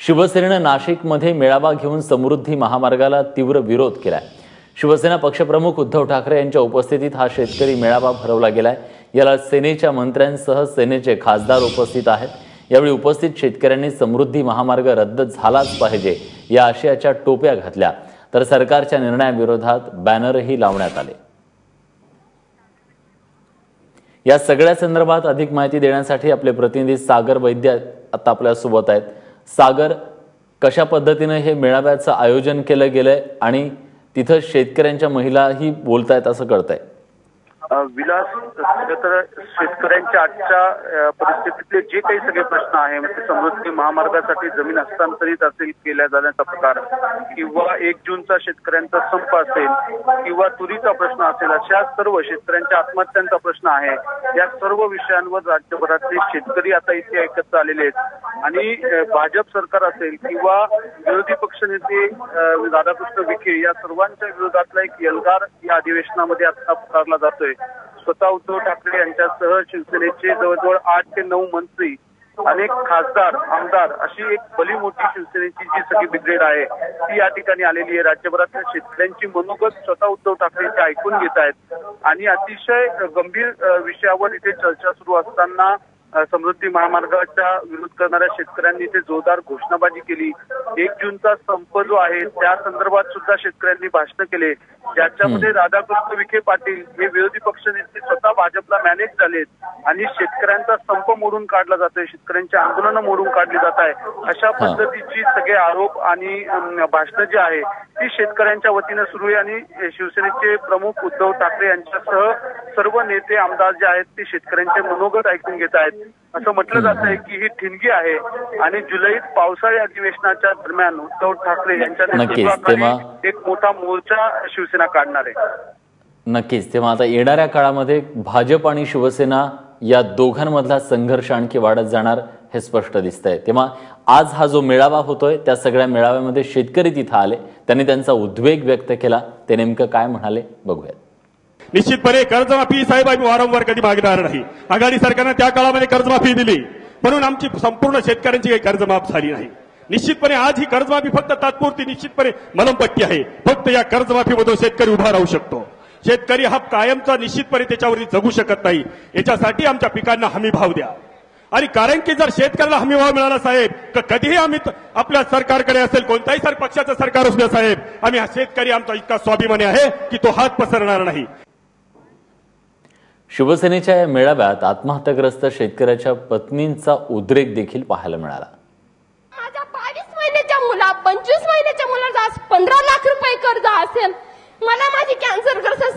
शिवसेनेनं नाशिकमध्ये मेळावा घेऊन समृद्धी महामार्गाला तीव्र विरोध केलाय. शिवसेना पक्षप्रमुख उद्धव ठाकरे यांच्या उपस्थितीत हा शेतकरी मेळावा भरवला गेलाय. याला सेनेच्या मंत्र्यांसह सेनेचे खासदार उपस्थित आहेत. यावेळी उपस्थित शेतकऱ्यांनी समृद्धी महामार्ग रद्द झालाच पाहिजे या आशयाच्या टोप्या घातल्या. तर सरकारच्या निर्णयाविरोधात बॅनरही लावण्यात आले. या सगळ्या संदर्भात अधिक माहिती देण्यासाठी आपले प्रतिनिधी सागर वैद्य आता आपल्यासोबत आहेत. सागर कशा पद्धतीनं हे मेळाव्याचं आयोजन केलं गेलं आहे आणि तिथं शेतकऱ्यांच्या महिलाही बोलतायत असं कळतंय? विलास खरं तर शेतकऱ्यांच्या आजच्या परिस्थितीतले जे काही सगळे प्रश्न आहे म्हणजे समृद्धी महामार्गासाठी जमीन हस्तांतरित असेल केल्या जाण्याचा प्रकार किंवा एक जूनचा शेतकऱ्यांचा संप असेल किंवा तुरीचा प्रश्न असेल अशा सर्व शेतकऱ्यांच्या आत्महत्यांचा प्रश्न आहे. या सर्व विषयांवर राज्यभरातले शेतकरी आता इथे एकत्र आलेले आहेत. आणि भाजप सरकार असेल किंवा विरोधी पक्षनेते राधाकृष्ण विखे या सर्वांच्या विरोधातला एक यलगार या अधिवेशनामध्ये आता पुकारला जातोय. स्वतः उद्धव ठाकरे यांच्यासह शिवसेनेचे जवळजवळ आठ ते नऊ मंत्री अनेक खासदार आमदार अशी एक भली मोठी शिवसेनेची जी सगळी ब्रिगेड आहे ती या ठिकाणी आलेली आहे. राज्यभरातल्या शेतकऱ्यांची मनोगत स्वतः उद्धव ठाकरे ते ऐकून घेत आहेत. आणि अतिशय गंभीर विषयावर इथे चर्चा सुरू असताना समृद्धी महामार्गाचा विरोध करणाऱ्या शेतकऱ्यांनी इथे जोरदार घोषणाबाजी केली. एक जूनचा संप जो आहे त्या संदर्भात सुद्धा शेतकऱ्यांनी भाषण केले. ज्याच्यामध्ये राधाकृष्ण विखे पाटील हे विरोधी पक्षनेते स्वतः भाजपला मॅनेज झालेत आणि शेतकऱ्यांचा संप मोडून काढला जातोय शेतकऱ्यांची आंदोलनं मोडून काढली जात आहे अशा पद्धतीची सगळे आरोप आणि भाषणं जी आहे ती शेतकऱ्यांच्या वतीनं सुरू आहे आणि शिवसेनेचे प्रमुख उद्धव ठाकरे यांच्यासह सर्व नेते आमदार जे आहेत ते शेतकऱ्यांचे मनोगत ऐकून घेत आहेत. असं म्हटलं जात आहे की ही ठिणगी आहे आणि जुलैत पावसाळी अधिवेशनाच्या दरम्यान उद्धव ठाकरे यांच्या नक्कीच, नेतृत्वाखाली तेव्हा- एक मोठा मोर्चा शिवसेना काढणार आहे. नक्कीच. तेव्हा आता येणाऱ्या काळामध्ये भाजप आणि शिवसेना या दोघांमधला संघर्ष आणखी वाढत जाणार हे स्पष्ट दिसतंय. तेव्हा आज हा जो मेळावा होतोय त्या सगळ्या मेळाव्यामध्ये शेतकरी तिथं आले. त्यांनी त्यांचा उद्वेग व्यक्त केला. ते नेमकं काय म्हणाले बघूयात. निश्चितपणे कर्जमाफी साहेब आम्ही वारंवार कधी मागणार नाही. आघाडी सरकारनं त्या काळामध्ये कर्जमाफी दिली. म्हणून आमची संपूर्ण शेतकऱ्यांची काही कर्जमाफ झाली नाही. निश्चितपणे आज ही कर्जमाफी फक्त तात्पुरती निश्चितपणे मलमपट्टी आहे. फक्त या कर्जमाफीमधून शेतकरी उभा राहू शकतो. शेतकरी हा कायमचा निश्चितपणे त्याच्यावरती जगू शकत नाही. याच्यासाठी आमच्या पिकांना हमी भाव द्या. आणि कारण की जर शेतकऱ्याला हमी भाव मिळाला साहेब तर कधीही आम्ही आपल्या सरकारकडे असेल कोणत्याही सर पक्षाचं सरकार असू द्या साहेब आम्ही हा शेतकरी आमचा इतका स्वाभिमानी आहे की तो हात पसरणार नाही. शिवसेनेच्या या मेळाव्यात आत्महत्याग्रस्त शेतकऱ्याच्या पत्नींचा उद्रेक देखील पाहायला मिळाला. माझ्या बावीस महिन्याच्या मुला पंचवीस महिन्याच्या मुलाला आज पंधरा लाख रुपये कर्ज असेल. मला माझी कॅन्सर ग्रस्त